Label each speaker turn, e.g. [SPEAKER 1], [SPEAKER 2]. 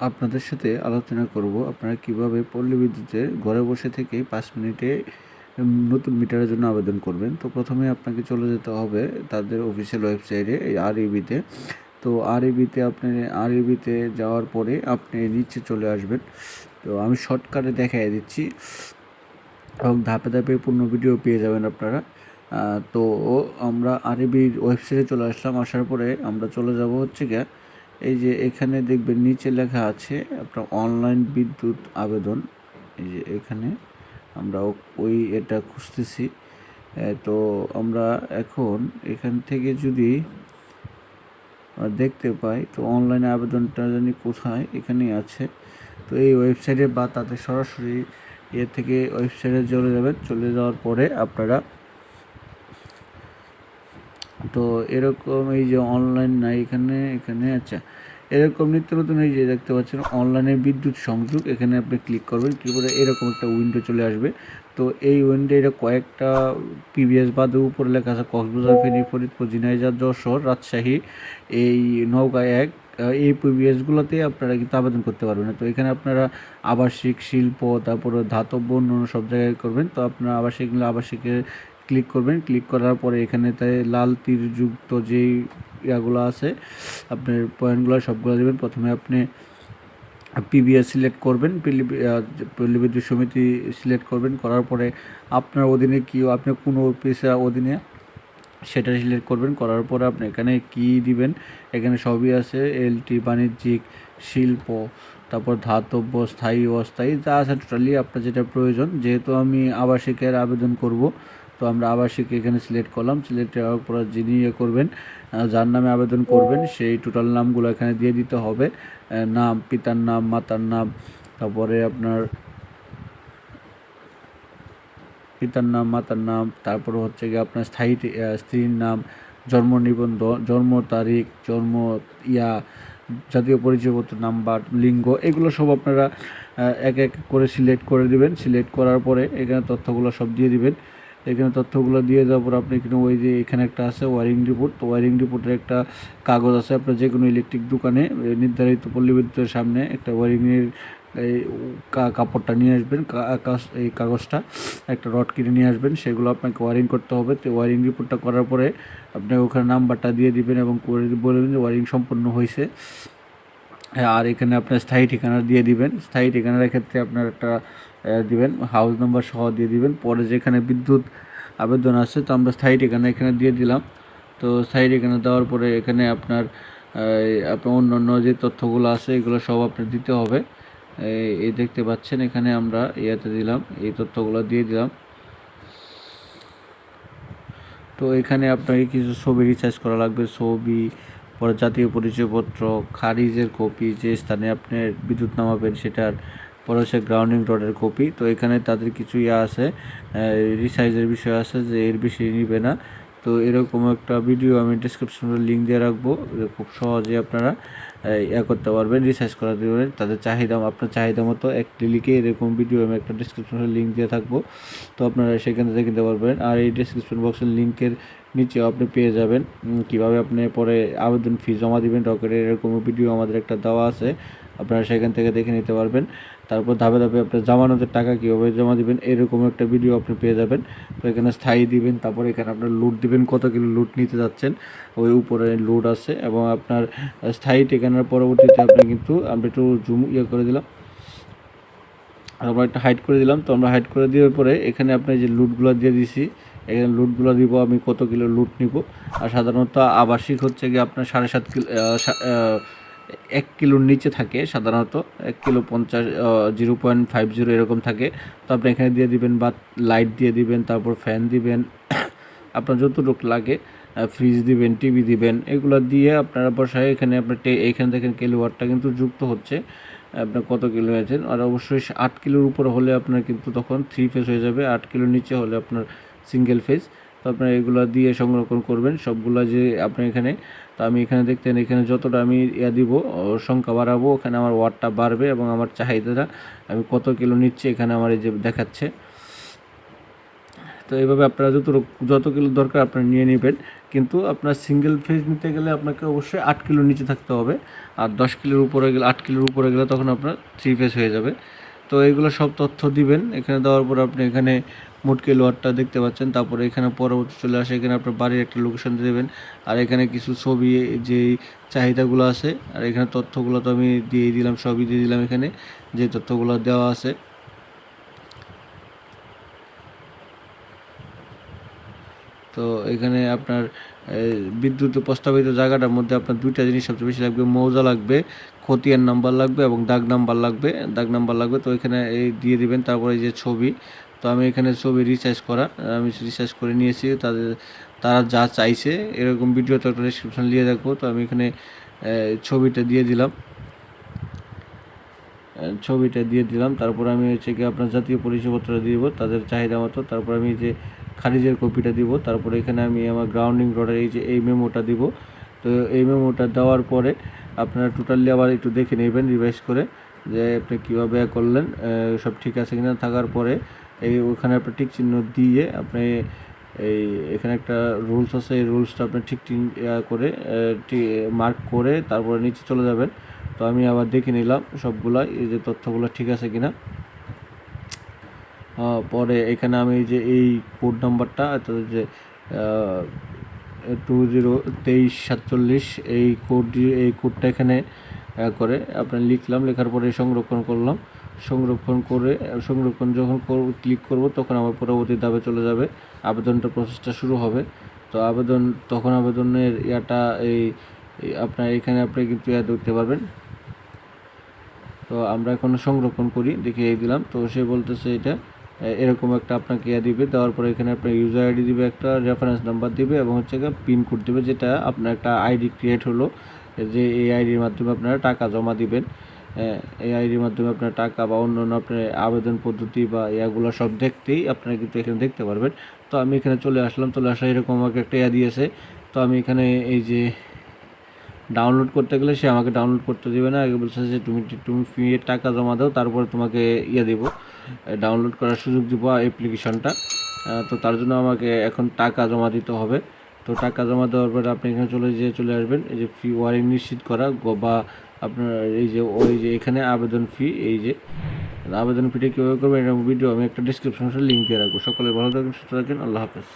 [SPEAKER 1] আপনাদের সাথে আলোচনা করব আপনারা কীভাবে পল্লী বিদ্যুতে ঘরে বসে থেকে পাঁচ মিনিটে নতুন মিটারের জন্য আবেদন করবেন। তো প্রথমে আপনাকে চলে যেতে হবে তাদের অফিসিয়াল ওয়েবসাইটে, এই আর ইবিতে তো। আর ইবিতে আপনি আর ইবিতে যাওয়ার পরে আপনি নিচে চলে আসবেন। তো আমি শর্টকাটে দেখাই দিচ্ছি। এবং ধাপে ধাপে পূর্ণ ভিডিও পেয়ে যাবেন আপনারা। তো আমরা আর আরবির ওয়েবসাইটে চলে আসলাম। আসার পরে আমরা চলে যাব হচ্ছে গিয়ে এই যে এখানে দেখবেন নিচে লেখা আছে আপনার অনলাইন বিদ্যুৎ আবেদন। এই যে এখানে আমরা ওই এটা খুঁজতেছি। তো আমরা এখন এখান থেকে যদি দেখতে পাই, তো অনলাইনে আবেদনটা জানি কোথায়? এখানেই আছে। তো এই ওয়েবসাইটে বা তাদের সরাসরি এর থেকে ওয়েবসাইটে চলে যাবেন। চলে যাওয়ার পরে আপনারা তো এরকম এই যে অনলাইন নাই এখানে এখানে আচ্ছা। এরকম নিত্য নতুন এই যে দেখতে পাচ্ছেন অনলাইনে বিদ্যুৎ সংযোগ, এখানে আপনি ক্লিক করবেন ক্লিক করে এরকম একটা উইন্ডো চলে আসবে। তো এই উইন্ডো এটা কয়েকটা পিবিএস বাদে উপরে লেখা আছে, কক্সবাজার, ফেনী, ফরিদপুর, ঝিনাইদহ, যশোর, রাজশাহী, এই নৌকা এক, এই পিবিএসগুলোতে আপনারা কিন্তু আবেদন করতে পারবেন। তো এখানে আপনারা আবাসিক, শিল্প, তারপরে ধাতব্য অন্য সব জায়গায় করবেন। তো আপনারা আবাসিক, আবাসিকের ক্লিক করবেন। ক্লিক করার পরে এখানে তাই লাল তীরযুক্ত যেই ইয়াগুলো আছে, আপনার পয়েন্টগুলো সবগুলো দেবেন। প্রথমে আপনি পিবিএস সিলেক্ট করবেন পল্লী বিদ্যুৎ সমিতি সিলেক্ট করবেন। করার পরে আপনার অধীনে কি আপনি কোন অফিসের অধীনে সেটা সিলেক্ট করবেন। করার পরে আপনি এখানে কি দিবেন, এখানে সবই আছে। এলটি, বাণিজ্যিক, শিল্প, তারপর ধাতব্য, স্থায়ী অস্থায়ী, যা আছে টোটালি আপনার যেটা প্রয়োজন। যেহেতু আমি আবাসিকের আবেদন করব তো আমরা আবাসিক এখানে সিলেক্ট করলাম সিলেক্ট করার পর যিনি ইয়ে করবেন যার নামে আবেদন করবেন, সেই টোটাল নামগুলো এখানে দিয়ে দিতে হবে। নাম, পিতার নাম, মাতার নাম, তারপরে আপনার পিতার নাম, মাতার নাম, তারপরে হচ্ছে গিয়ে আপনার স্থায়ী স্ত্রীর নাম, জন্ম নিবন্ধ, জন্ম তারিখ, জন্ম ইয়া, জাতীয় পরিচয়পত্র নাম্বার, লিঙ্গ, এগুলো সব আপনারা এক এক করে সিলেক্ট করে দিবেন। সিলেক্ট করার পরে এখানে তথ্যগুলো সব দিয়ে দিবেন। এখানে তথ্যগুলো দিয়ে দেওয়ার পর আপনি এখানে ওই যে এখানে একটা আছে ওয়ারিং রিপোর্ট। ওয়ারিং রিপোর্টের একটা কাগজ আছে আপনার যে কোনো ইলেকট্রিক দোকানে নির্ধারিত পল্লী বিদ্যুতের সামনে একটা ওয়ারিংয়ের এই কাপড়টা নিয়ে আসবেন এই কাগজটা একটা রড কিনে নিয়ে আসবেন সেগুলো আপনাকে ওয়ারিং করতে হবে। তো ওয়ারিং রিপোর্টটা করার পরে আপনি ওখানে নাম্বারটা দিয়ে দিবেন এবং করে বলবেন যে ওয়ারিং সম্পন্ন হয়েছে হ্যাঁ, আর এখানে আপনার স্থায়ী ঠিকানা দিয়ে দিবেন। স্থায়ী ঠিকানার ক্ষেত্রে আপনার একটা দিবেন হাউস নাম্বার সহ দিয়ে দিবেন। পরে যেখানে বিদ্যুৎ আবেদন আছে, তো আমরা স্থায়ী ঠিকানা এখানে দিয়ে দিলাম। তো স্থায়ী ঠিকানা দেওয়ার পরে এখানে আপনার আপনার অন্য অন্য যে তথ্যগুলো আছে, এগুলো সব আপনার দিতে হবে। এই দেখতে পাচ্ছেন, এখানে আমরা ইয়েতে দিলাম, এই তথ্যগুলো দিয়ে দিলাম। তো এখানে আপনাকে কিছু ছবি রিচার্জ করা লাগবে, ছবি, পরে জাতীয় পরিচয়পত্র, খারিজের কপি যে স্থানে আপনি বিদ্যুৎ নামাবেন সেটার পরে হচ্ছে গ্রাউন্ডিং রডের কপি তো এখানে তাদের কিছু ইয়ে আছে রিসাইজের বিষয় আছে যে এর বেশি নিবে না। তো এরকম একটা ভিডিও আমি ডিসক্রিপশনে লিঙ্ক দিয়ে রাখব খুব সহজে আপনারা ইয়ে করতে পারবেন রিসার্চ করা দেবেন তাদের চাহিদা, আপনার চাহিদা মতো এক ক্লিকে এরকম ভিডিও আমি একটা ডিসক্রিপশনে লিঙ্ক দিয়ে থাকব। তো আপনারা সেখান থেকে কিনতে পারবেন। আর এই ডিসক্রিপশন বক্সের লিঙ্কের নিচেও আপনি পেয়ে যাবেন। কীভাবে আপনি পরে আবেদন ফি জমা দিবেন ডকেটের এরকম ভিডিও আমাদের একটা দেওয়া আছে। আপনারা সেখান থেকে দেখে নিতে পারবেন। তারপর ধাপে ধাপে আপনার জামানতের টাকা কীভাবে জমা দিবেন, এরকম একটা ভিডিও আপনি পেয়ে যাবেন। তো এখানে স্থায়ী দিবেন, তারপর এখানে আপনার লুট দিবেন, কত কিলো লুট নিতে যাচ্ছেন, ওই উপরে লুট আছে এবং আপনার স্থায়ী ঠিকানার পরবর্তীতে আপনি কিন্তু আমরা একটু জুম ইয়ে করে দিলাম। আমরা একটা হাইড করে দিলাম, তো আমরা হাইড করে দেওয়ার পরে এখানে আপনি যে লুটগুলো দিয়ে দিছি, এখানে লুটগুলো দিব আমি কত কিলো লুট নিব। আর সাধারণত আবাসিক হচ্ছে গিয়ে আপনার সাড়ে সাত কিলো এক কিলোর নিচে থাকে সাধারণত, এক কিলো পঞ্চাশ জিরো পয়েন্ট ফাইভ জিরো এরকম থাকে। তো আপনি এখানে দিয়ে দিবেন বা লাইট দিয়ে দিবেন, তারপর ফ্যান দিবেন। আপনার যতটুকু লাগে ফ্রিজ দিবেন, টিভি দিবেন, এগুলো দিয়ে আপনারা বসায় এখানে আপনার এইখানে দেখেন কিলোওয়াটটা কিন্তু যুক্ত হচ্ছে। আপনার কত কিলো আছেন আর অবশ্যই আট কিলোর উপরে হলে আপনার কিন্তু তখন থ্রি ফেজ হয়ে যাবে, আট কিলোর নিচে হলে আপনার সিঙ্গেল ফেজ তো আপনার এগুলো দিয়ে সংরক্ষণ করবেন। সবগুলো যে আপনি এখানে, তো আমি এখানে দেখতেন, এখানে যতটা আমি ইয়া দিব সংখ্যা বাড়াবো, ওখানে আমার ওয়াটটা বাড়বে এবং আমার চাহিদাটা আমি কত কিলো নিচ্ছি এখানে আমার এই যে দেখাচ্ছে। তো তো এইভাবে আপনারা যত যত কিলো দরকার আপনারা নিয়ে নেবেন। কিন্তু আপনার সিঙ্গেল ফেজ নিতে গেলে আপনাকে অবশ্যই আট কিলোর নিচে থাকতে হবে। আর দশ কিলোর উপরে গেলে, আট কিলোর উপরে গেলে তখন আপনার থ্রি ফেজ হয়ে যাবে। তো এইগুলো সব তথ্য দিবেন। এখানে দেওয়ার পর আপনি এখানে মোট লোয়ারটা দেখতে পাচ্ছেন। তারপরে এখানে পরবর্তী চলে আসে, এখানে আপনার বাড়ির একটা লোকেশন দেবেন। আর এখানে কিছু ছবি যে চাহিদাগুলো আছে, আর এখানে তথ্যগুলো তো আমি দিয়ে দিলাম, সবই দিয়ে দিলাম এখানে, যে তথ্যগুলো দেওয়া আছে। তো এখানে আপনার বিদ্যুৎ প্রস্তাবিত জায়গাটার মধ্যে আপনার দুইটা জিনিস সবচেয়ে বেশি লাগবে, মৌজা লাগবে, খতিয়ান নাম্বার লাগবে এবং দাগ নাম্বার লাগবে, দাগ নাম্বার লাগবে। তো এখানে এই দিয়ে দিবেন, তারপরে যে ছবি তো আমি এখানে ছবি রিচার্জ করা আমি রিচার্জ করে নিয়েছি, তাদের, তারা যা চাইছে, এরকম ভিডিও তো একটা ডিসক্রিপশন দিয়ে রাখব, তো আমি এখানে ছবিটা দিয়ে দিলাম। ছবিটা দিয়ে দিলাম, তারপর আমি হচ্ছে কি আপনার জাতীয় পরিচয়পত্র দিব, তাদের চাহিদা মতো, তারপর আমি যে খারিজের কপিটা দিব, তারপরে এখানে আমি আমার গ্রাউন্ডিং রডের এই যে, এই মেমোটা দিব। তো এই মেমোটা দেওয়ার পরে আপনারা টোটালি আবার একটু দেখে নেবেন রিভাইজ করে, যে আপনি কীভাবে করলেন সব ঠিক আছে কিনা থাকার পরে এই ওখানে আপনি টিক চিহ্ন দিয়ে আপনি এই এখানে একটা রুলস আছে, এই রুলসটা আপনি ঠিক ঠিক করে মার্ক করে তারপরে নিচে চলে যাবেন। তো আমি আবার দেখে নিলাম সবগুলাই এই যে তথ্যগুলো ঠিক আছে কিনা। পরে এখানে আমি যে এই কোড নাম্বারটা অর্থাৎ যে টু জিরো তেইশ সাতচল্লিশ, এই কোড এই কোডটা এখানে করে আপনার লিখলাম, লেখার পরে সংরক্ষণ করলাম। সংরক্ষণ করে, সংরক্ষণ যখন ক্লিক করব, তখন আমার পরবর্তী ধাপে চলে যাবে, আবেদনটা প্রসেসটা শুরু হবে। তো আবেদন, তখন আবেদনের ইয়াটা এই আপনার এখানে আপনি কিন্তু ইয়া দেখতে পারবেন। তো আমরা এখন সংরক্ষণ করি দেখে এই দিলাম। তো সে বলতেছে এটা এরকম একটা আপনাকে ইয়া দিবে, দেওয়ার পরে এখানে আপনার ইউজার আইডি দিবে, একটা রেফারেন্স নাম্বার দিবে এবং হচ্ছে পিন কোড দিবে, যেটা আপনার একটা আইডি ক্রিয়েট হলো। যে এই আইডির মাধ্যমে আপনারা টাকা জমা দিবেন এই আইডির মাধ্যমে আপনার টাকা বা অন্য অন্য আপনার আবেদন পদ্ধতি বা ইয়াগুলো সব দেখতেই আপনারা কিন্তু এখানে দেখতে পারবেন। তো আমি এখানে চলে আসলাম, চলে আসলে এরকম আমাকে একটা ইয়া দিয়েছে। তো আমি এখানে এই যে ডাউনলোড করতে গেলে সে আমাকে ডাউনলোড করতে দেবে না, আগে বলছে যে তুমি তুমি ফি টাকা জমা দাও, তারপরে তোমাকে ইয়ে দেবো ডাউনলোড করার সুযোগ দেবো অ্যাপ্লিকেশনটা তো তার জন্য আমাকে এখন টাকা জমা দিতে হবে। তো টাকা জমা দেওয়ার পরে আপনি এখানে চলে যেয়ে চলে আসবেন। এই যে ফি ওয়ারিং নিশ্চিত করা বা আপনার এই যে, ওই যে এখানে আবেদন ফি এই যে আবেদন ফিটা কীভাবে করবেন এটা ভিডিও আমি একটা ডিসক্রিপশন লিঙ্ক দিয়ে রাখব। সকলে ভালো থাকেন সুস্থ থাকেন আল্লাহ হাফেজ।